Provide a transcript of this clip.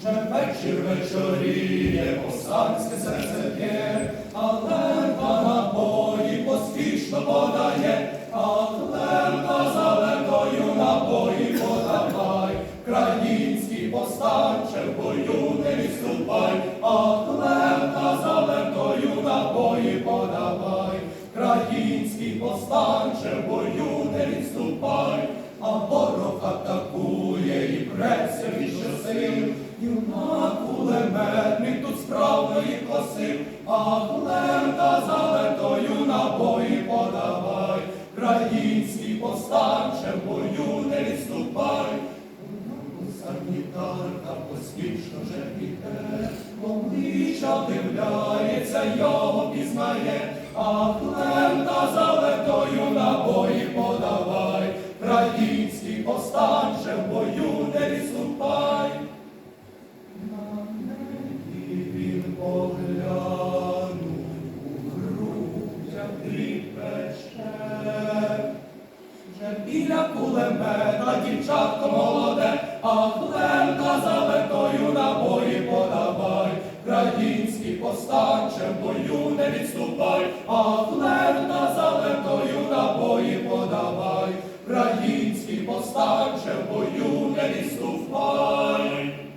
Вже вечір вечоріє, повстанське серце б'є, а лента набої поспішно подає, а лента за лентою набої подавай, Країнський повстанче в бою не відступай, а лента за лентою набої подавай, Країнський повстанче в бою не відступай, а ворог атакує і преться від щосил, юнак кулеметник тут справної косив, а лента за лентою набої подавай, Країнський повстанче в бою не відступай. Санітарка поспішно вже піде, обличчя дивляється, його пізнає, а лента за лентою набої подавай, Країнський повстанче в бою не відступай. погляну у грудя тріпече, вже біля кулемета дівчатко молоде, а племка за метою набої подавай, Країнський повстанче бою не відступай, а племка за метою набої подавай, Країнський повстанче бою не відступай.